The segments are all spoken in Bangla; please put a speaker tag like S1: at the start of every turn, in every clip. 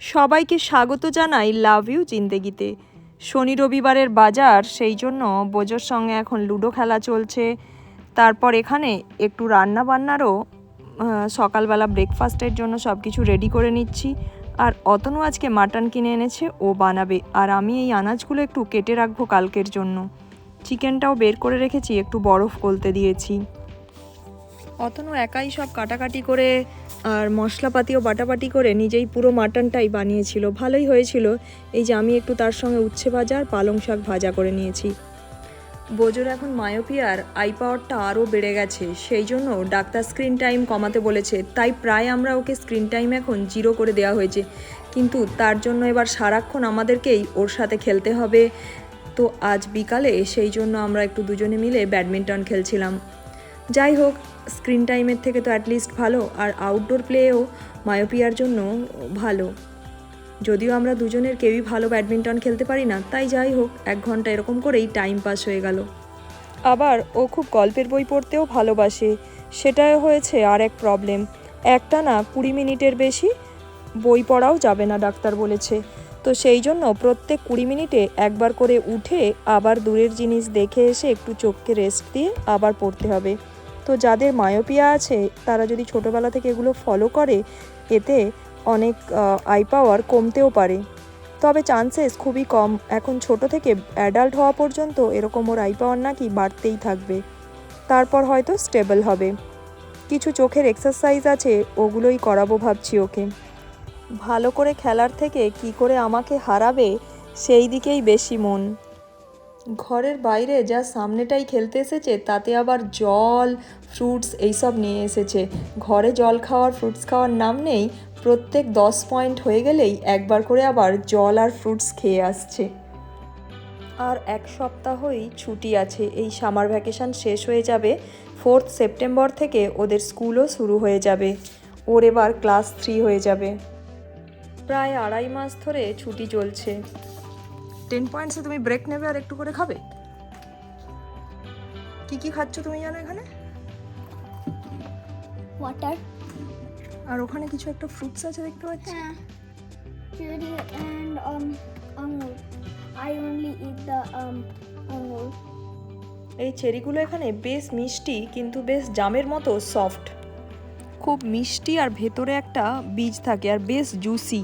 S1: সবাইকে স্বাগত জানাই লাভ ইউ জিন্দেগিতে। শনি রবিবারের বাজার, সেই জন্য বোজোর সঙ্গে এখন লুডো খেলা চলছে। তারপর এখানে একটু রান্না বান্নারও সকালবেলা ব্রেকফাস্টের জন্য সব কিছু রেডি করে নিচ্ছি। আর অতনু আজকে মাটন কিনে এনেছে, ও বানাবে। আর আমি এই আনাজগুলো একটু কেটে রাখব কালকের জন্য। চিকেনটাও বের করে রেখেছি, একটু বরফ গলতে দিয়েছি। অতনু একাই সব কাটাকাটি করে আর মশলাপাতিও বাটাবাটি করে নিজেই পুরো মাটনটাই বানিয়েছিল। ভালোই হয়েছিল। এই যে আমি একটু তার সঙ্গে উচ্ছে ভাজা আর পালং শাক ভাজা করে নিয়েছি। বোজোর এখন মায়োপিয়ার আই পাওয়ারটা আরও বেড়ে গেছে। সেই জন্য ডাক্তার স্ক্রিন টাইম কমাতে বলেছে। তাই প্রায় আমরা ওকে স্ক্রিন টাইম এখন জিরো করে দেওয়া হয়েছে। কিন্তু তার জন্য এবার সারাক্ষণ আমাদেরকেই ওর সাথে খেলতে হবে। তো আজ বিকালে সেই জন্য আমরা একটু দুজনে মিলে ব্যাডমিন্টন খেলছিলাম। যাই হোক স্ক্রিন টাইমের থেকে তো অ্যাটলিস্ট ভালো, আর আউটডোর প্লেও মায়োপিয়ার জন্য ভালো। যদিও আমরা দুজনের কেউই ভালো ব্যাডমিন্টন খেলতে পারি না, তাই যাই হোক, এক ঘণ্টা এরকম করেই টাইম পাস হয়ে গেল। আবার ও খুব গল্পের বই পড়তেও ভালোবাসে সেটাও হয়েছে আর এক প্রবলেম একটা না কুড়ি মিনিটের বেশি বই পড়াও যাবে না, ডাক্তার বলেছে। তো সেই জন্য প্রত্যেক কুড়ি মিনিটে একবার করে উঠে আবার দূরের জিনিস দেখে এসে একটু চোখকে রেস্ট দিয়ে আবার পড়তে হবে। তো যাদের মায়োপিয়া আছে, তারা যদি ছোটোবেলা থেকে এগুলো ফলো করে, এতে অনেক আই পাওয়ার কমতেও পারে। তবে চান্সেস খুবই কম। এখন ছোট থেকে অ্যাডাল্ট হওয়া পর্যন্ত এরকম ওর আই পাওয়ার নাকি বাড়তেই থাকবে। তারপর হয়তো স্টেবল হবে। কিছু চোখের এক্সারসাইজ আছে, ওগুলোই করাবো ভাবছি ওকে। ভালো করে খেলার থেকে কি করে আমাকে হারাবে, সেই দিকেই বেশি মন। ঘরের বাইরে যা সামনেটাই খেলতে এসেছে, তাতে আবার জল ফ্রুটস এইসব নিয়ে এসেছে। ঘরে জল খাওয়ার ফ্রুটস খাওয়ার নাম নেই, প্রত্যেক দশ পয়েন্ট হয়ে গেলেই একবার করে আবার জল আর ফ্রুটস খেয়ে আসছে। আর এক সপ্তাহই ছুটি আছে, এই সামার ভ্যাকেশন শেষ হয়ে যাবে ফোর্থ সেপ্টেম্বর থেকে ওদের স্কুলও শুরু হয়ে যাবে। ওর এবার ক্লাস থ্রি হয়ে যাবে। প্রায় আড়াই মাস ধরে ছুটি চলছে। টেন পয়েন্টসে তুমি ব্রেক নেবে আর একটু করে খাবে? কি কি খাচ্ছ তুমি জানো এখানে?
S2: Water,
S1: আর ওখানে কিছু একটা ফ্রুটস আছে দেখতে পাচ্ছি?
S2: yeah, cherry and um angur. I only eat the um.
S1: এই চেরিগুলো এখানে বেশ মিষ্টি কিন্তু বেশ জামের মতো সফট খুব মিষ্টি আর ভেতরে একটা বীজ থাকে আর বেশ জুসি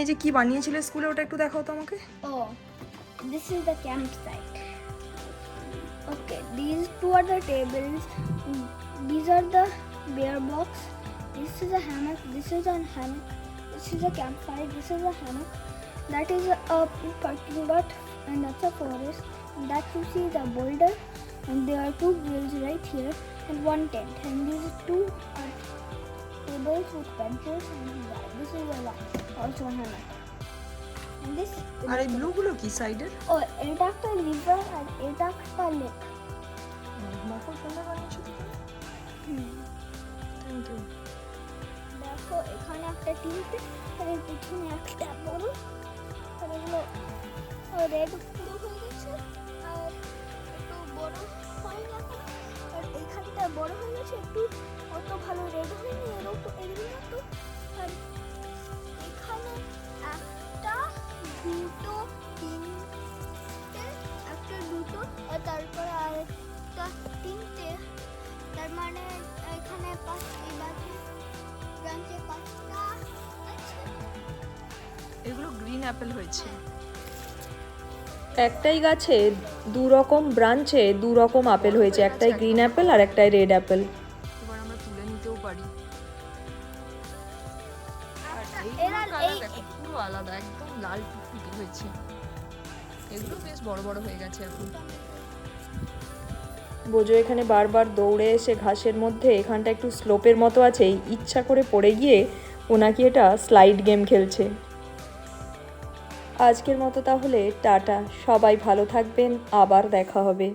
S1: এই যে কি বানিয়েছিলে স্কুলে ওটা একটু দেখাও তো আমাকে
S2: Oh, this is the campsite. Okay, these two are the tables. Mm, These are the bear box. This is a hammock. This is a hammock. This is a campsite. This is a hammock. That is a, a parking lot, and that's a forest. And that you see is a boulder, and there are two grills right here, and one tent. And these two are tables with benches, and that. this is a one, also a. And this.
S1: আর এই ব্লুগুলো কি সাইডের
S2: ও এটা একটা রিভার আর এটা একটা লেক
S1: খুব সুন্দর বানিয়েছো তো থ্যাংক ইউ
S2: দেখো এখানে একটা টিনতে আর এর পিছনে একটা বড় আর এগুলো রেড পুরো হয়ে গেছে আর একটু বড় হয়নি এখন আর এইখানটা বড় হয়ে গেছে একটু ভালো রেড হয়নি এরকম এগুলো তো। আর এখানে একটা দুটো তিনটে একটা দুটো আর তারপরে আরেকটা তিনটে। তার মানে এখানে পাঁচ এই বাকি ব্রাঞ্চে পাঁচটা
S1: এগুলো গ্রিন অ্যাপেল হয়েছে। একটাই গাছে দু রকম ব্রাঞ্চে দু রকম আপেল হয়েছে একটাই গ্রিন অ্যাপেল আর একটাই রেড অ্যাপেল
S2: এরা
S1: পুরো আলাদা একদম লাল টুকটুকে হয়েছে। এগুলো বেশ বড় বড় হয়ে গেছে এখন। বোঝো এখানে বারবার দৌড়ে এসে ঘাসের মধ্যে এখানটা একটু স্লোপের মতো আছে ইচ্ছা করে পড়ে গিয়ে ও নাকি এটা স্লাইড গেম খেলছে। আজকের মতো তাহলে টাটা। সবাই ভালো থাকবেন আবার দেখা হবে।